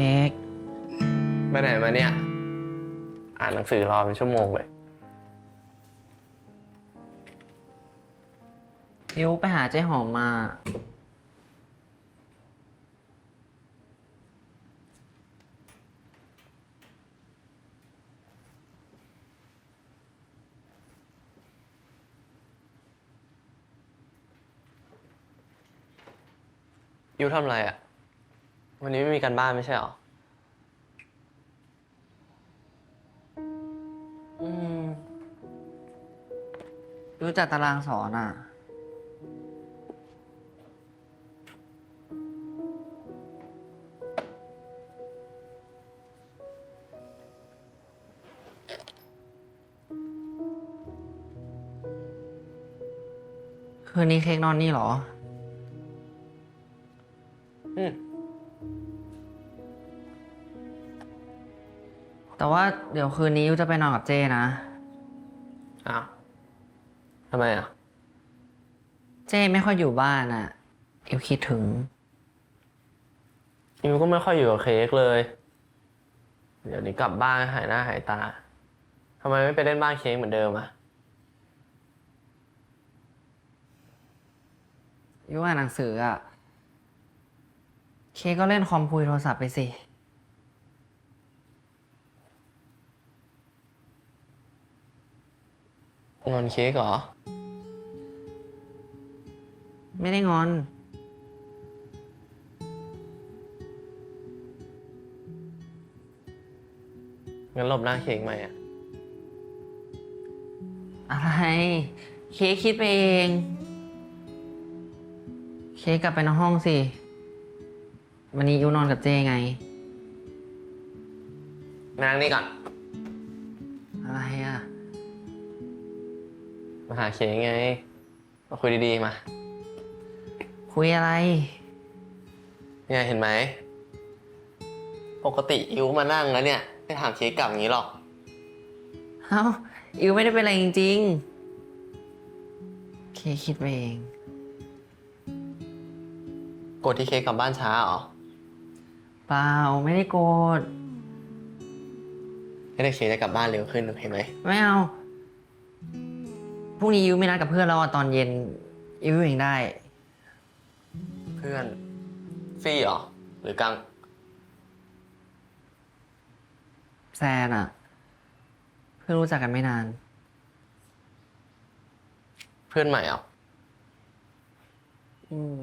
ค้ก ไปไหนมาเนี่ย อ่านหนังสือรอเป็นชั่วโมงเลยอิวไปหาเจ๊หอมมา ยูทำอะไรอะ่ะ วันนี้ไม่มีการบ้านไม่ใช่หรอ อืม รู้จักตารางสอนอะ คืนนี้เค้กนอนนี่เหรอ อืม แต่ว่าเดี๋ยวคืนนี้ยูจะไปนอนกับเจ้นะ อ้าวทำไมอะ เจ้ไม่ค่อยอยู่บ้านอะอิวคิดถึงยูก็ไม่ค่อยอยู่กับเค้กเลย เดี๋ยวนี้กลับบ้านหายหน้าหายตา ทำไมไม่ไปเล่นบ้านเค้กเหมือนเดิมอะ ยูอ่านหนังสืออะเคก็เล่นคอมคุยโทรศัพท์ไปสิ งอนเค้กเหรอ ไม่ได้งอน งั้นหลบหน้าเค้กไหมอะ อะไร เคกคิดไปเอง เคกกลับไปในห้องสิ วันนี้ยูนอนกับเจ้ไง นั่งนี่ก่อน อะไรอะ มาหาเค้กไง มาคุยดีๆมา คุยอะไร เนี่ยเห็นไหม ปกติอิวมานั่งแล้วเนี่ยไม่ถามเค้กกลับอย่างนี้หรอก เอ้าอิวไม่ได้เป็นอะไรจริงๆ เคกคิดไปเอง กดที่เค้กกลับบ้านช้าเหรอเปล่าไม่ได้โกรธให้ได้เค้กจะกลับบ้านเร็วขึ้นเห็นไหม ไม่เอา พรุ่งนี้ยูไม่นัดกับเพื่อนแล้วอะตอนเย็นยูเองได้ เพื่อนฟี่เหรอ หรือกัง แซนอะเพิ่งรู้จักกันไม่นาน เพื่อนใหม่เหรอ อืม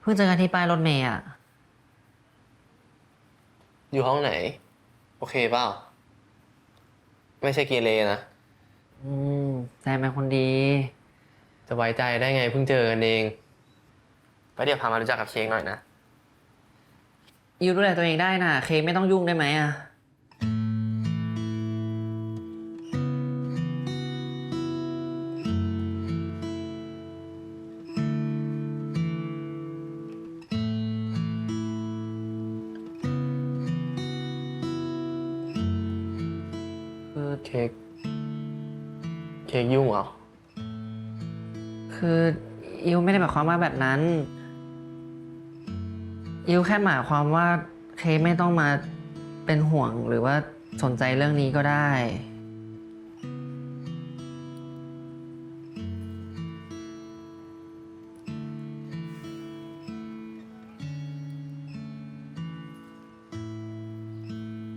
เพิ่งเจอกันที่ป้ายรถเมย์อะอยู่ห้องไหน โอเคเปล่า ไม่ใช่เกเรนะ อืมแซนเป็นคนดี จะไว้ใจได้ไงเพิ่งเจอกันเองไปเดี๋ยวพามารู้จักกับเค้กหน่อยนะ ยูดูแลตัวเองได้นะเคกไม่ต้องยุ่งได้ไหมอะ คือเค้ก เค้กยุ่งเหรอ คืออิวไม่ได้หมายความว่าแบบนั้น อิวแค่หมายความว่าเคกไม่ต้องมาเป็นห่วงหรือว่าสนใจเรื่องนี้ก็ได้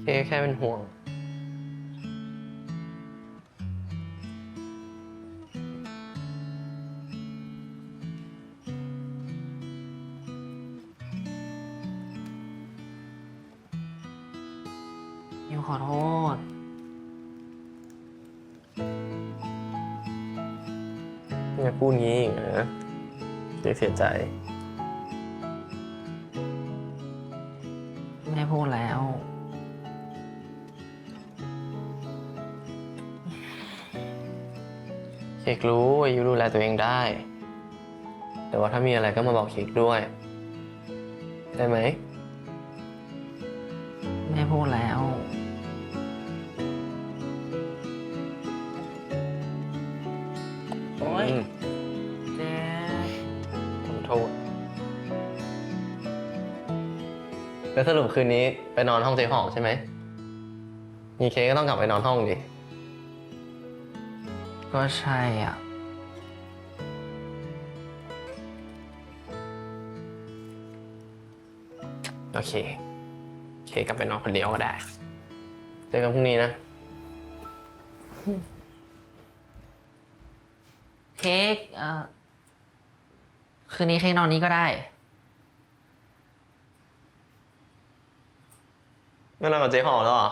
เค้กแค่เป็นห่วง อิวขอโทษ อย่าพูดงี้อีกนะเค้กเสียใจ ไม่พูดแล้ว เค้กรู้ว่ายูดูแลตัวเองได้ แต่ว่าถ้ามีอะไรก็มาบอกเค้กด้วย ได้ไหม ไม่พูดแล้ว แต่แล้วสรุปคืนนี้ไปนอนห้องเจ๊หอมใช่ไหม มีเค้กก็ต้องกลับไปนอนห้องดิ ก็ใช่อะ โอเค เค้กกลับไปนอนคนเดียวก็ได้ เจอกันพรุ่งนี้นะ เค้กเอ่อคืนนี้เค้กนอนนี้ก็ได้ ไม่นอนกับเจ๊หอมแล้วเหรอ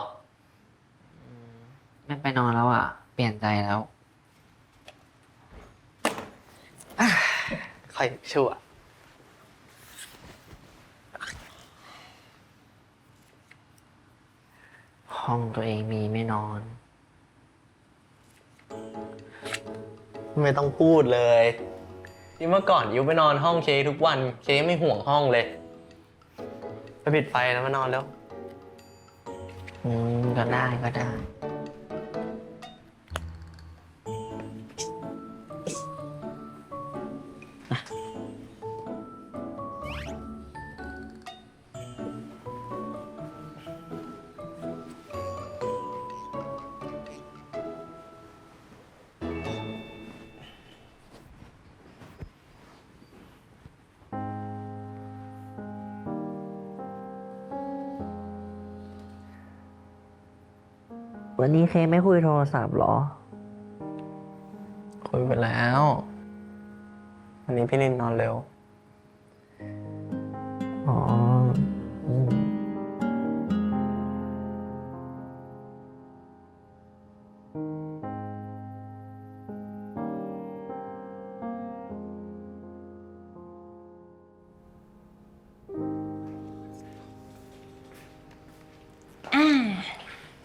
ไม่ไปนอนแล้วอะ เปลี่ยนใจแล้วค่อยชั่ว ห้องตัวเองมีไม่นอน ไม่ต้องพูดเลยที่เมื่อก่อนยูไปนอนห้องเค้กทุกวัน เค้กไม่ห่วงห้องเลย ไปปิดไฟแล้วมานอนแล้ว อืมก็ได้ก็ได้ วันนี้เค้กไม่คุยโทรศัพท์เหรอ คุยไปแล้ว วันนี้พี่ลินนอนเร็ว อ๋ออื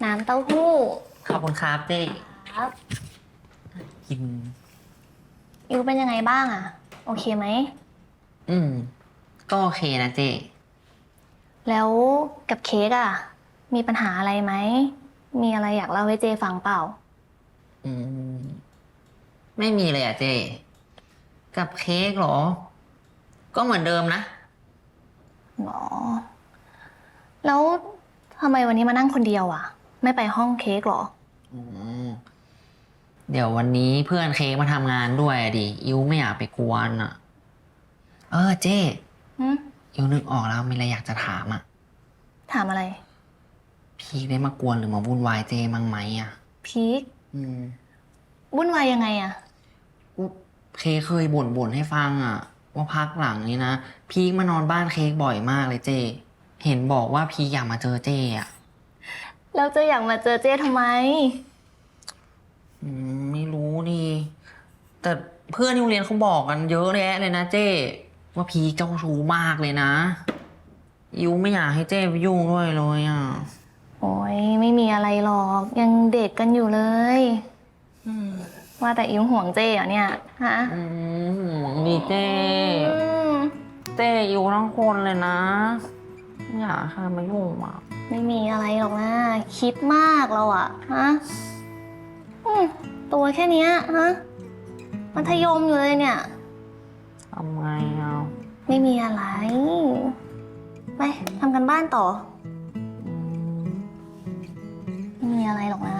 น้ำเต้าหู้ ขอบคุณครับเจ๊ครับกิน ยูเป็นยังไงบ้างอะโอเคไหม อืม ก็โอเคนะเจ๊แล้วกับเค้กอะมีปัญหาอะไรไหม มีอะไรอยากเล่าให้เจฟังเปล่า อืม ไม่มีเลยอะเจ๊กับเค้กเหรอ ก็เหมือนเดิมนะ หรอ แล้วทำไมวันนี้มานั่งคนเดียวอะ ไม่ไปห้องเค้กหรอ อืมเดี๋ยววันนี้เพื่อนเค้กมาทำงานด้วยอะดิอิวไม่อยากไปกวนอะ เออเจ๊หึอิวนึกออกแล้วมีอะไรอยากจะถามอะ ถามอะไร พี่ได้มากวนหรือมาวุ่นวายเจมั้งไหมอะ พีคอืมวุ่นวายยังไงอะเค้กเคยบ่นบ่นให้ฟังอะ ว่าพักหลังนี้นะ พีคมานอนบ้านเค้กบ่อยมากเลยเจ เห็นบอกว่าพีคอยากมาเจอเจอะ แล้วเจะอยากมาเจอเจทำไม อืมไม่รู้ดิแต่เพื่อนที่โรงเรียนเขาบอกกันเยอะแยะเลยนะเจ้ ว่าพีคเจ้าชู้มากเลยนะอิวไม่อยากให้เจ้ไปยุ่งด้วยเลยอะโอ้ยไม่มีอะไรหรอก ยังเด็กกันอยู่เลยว่าแต่อิวห่วงเจเหรอเนี่ยฮะอืมห่วงดีเจ้ อืมเจ้อิวทั้งคนเลยนะไม่ อยากให้ใครมายุ่งอะไม่มีอะไรหรอกนะ คิดมากเราอะฮะอืมตัวแค่เนี้ยฮะมัธยมอยู่เลยเนี่ย ทำไงอะไม่มีอะไร ไปทำกันบ้านต่อ อืมไม่มีอะไรหรอกนะ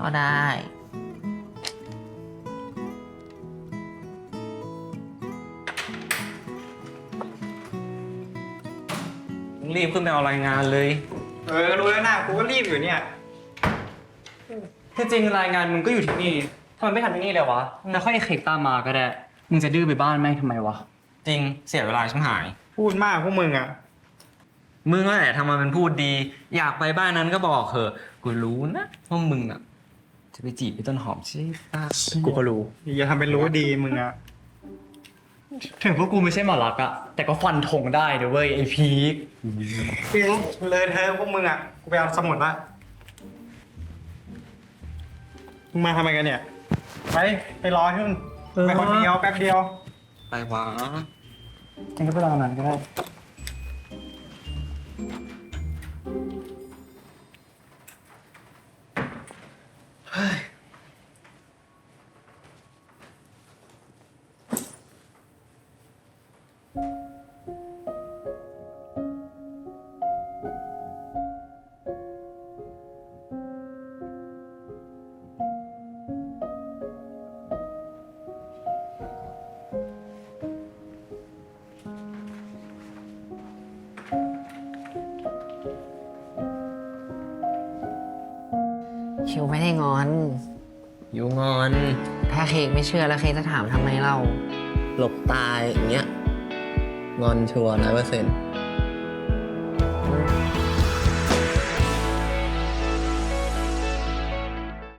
ก็ได้ รีบขึ้นไปเอารายงานเลย เออรู้แล้วนะกูก็รีบอยู่เนี่ยที่จริงรายงานมึงก็อยู่ที่นี่ทำไมไม่ทำที่นี่เลยวะ แล้วค่อยไอ้เค้กตามมาก็ได้ มึงจะดื้อไปบ้านแม่งทำไมวะ จริงเสียเวลาชิบหาย พูดมากพวกมึงอะมึงก็แหละทำมาเป็นพูดดี อยากไปบ้านนั้นก็บอกเถอะกูรู้นะว่ามึงอะ จะไปจีบพี่ต้นหอมใช่ปะกูก็รู้อย่าทำเป็นรู้ดีมึงอะ ถึงพวกกูไม่ใช่หมอลักอะแต่ก็ฟันธงได้เดี๋ยวเว้ยไอพีคพี่เลยเธอพวกมึงอะ กูไปเอาสมุดละมึงมาทำไมกันเนี่ย ไป ไปรอที่นู่นไปคนเดียวแป๊บเดียว ไปวะงั้นก็ไปรอนั้นก็ได้ ยูไม่ได้งอนยูงอน ถ้าเค้กไม่เชื่อแล้วเค้กจะถามทำไมเราหลบตายอย่างเงี้ย งอนชัวร์ร้อยเปอร์เซ็นต์